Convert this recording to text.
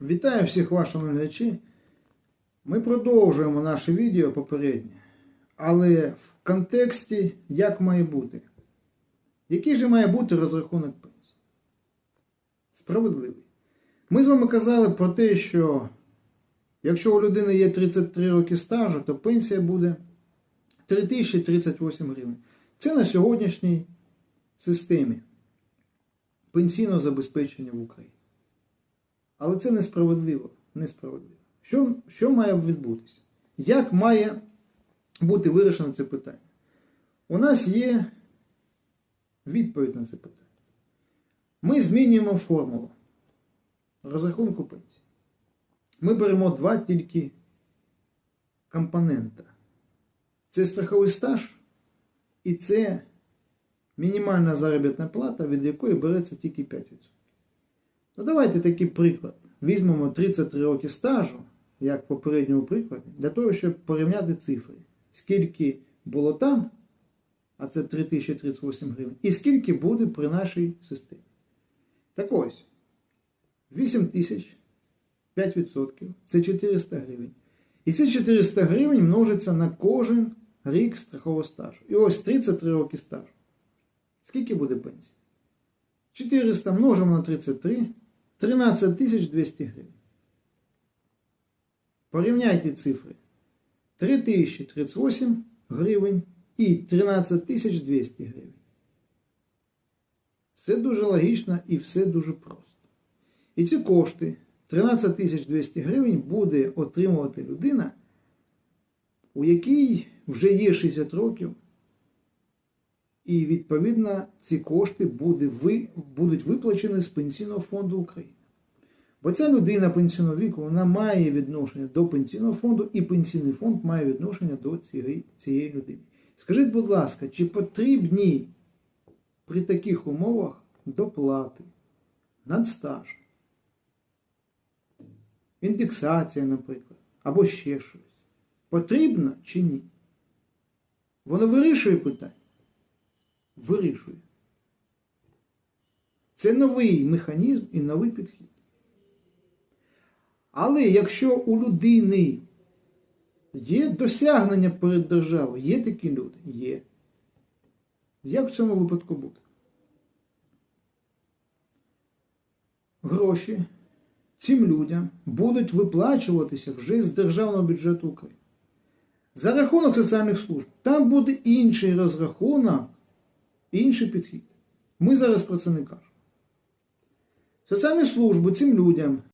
Вітаю всіх ваших глядачі. Ми продовжуємо наше відео попереднє, але в контексті як має бути. Який же має бути розрахунок пенсії? Справедливий. Ми з вами казали про те, що якщо у людини є 33 роки стажу, то пенсія буде 3038 гривень. Це на сьогоднішній системі пенсійного забезпечення в Україні. Але це несправедливо. несправедливо. Що, що має відбутися? Як має бути вирішено це питання? У нас є відповідь на це питання. Ми змінюємо формулу розрахунку пенсії. Ми беремо два тільки компонента. Це страховий стаж і це мінімальна заробітна плата, від якої береться тільки 5%. Ну давайте такий приклад. Візьмемо 33 роки стажу, як в попередньому прикладі, для того, щоб порівняти цифри. Скільки було там, а це 3038 гривень, і скільки буде при нашій системі. Так ось, 8 тисяч, 5% це 400 гривень. І ці 400 гривень множиться на кожен рік страхового стажу. І ось 33 роки стажу. Скільки буде пенсія? 400 множимо на 33, 13 200 гривень. Порівняйте цифри. 3038 гривень і 13 200 гривень. Все дуже логічно і все дуже просто. І ці кошти 13 200 гривень буде отримувати людина, у якій вже є 60 років. І відповідно ці кошти буде, ви, будуть виплачені з Пенсійного фонду України. Бо ця людина пенсійного віку вона має відношення до пенсійного фонду, і пенсійний фонд має відношення до цієї, цієї людини. Скажіть, будь ласка, чи потрібні при таких умовах доплати, надстаж, індексація, наприклад, або ще щось? Потрібно чи ні? Воно вирішує питання вирішує. Це новий механізм і новий підхід. Але якщо у людини є досягнення перед державою, є такі люди? Є. Як в цьому випадку буде? Гроші цим людям будуть виплачуватися вже з державного бюджету України. За рахунок соціальних служб. Там буде інший розрахунок інший підхід. Ми зараз про це не кажемо. Соціальні служби цим людям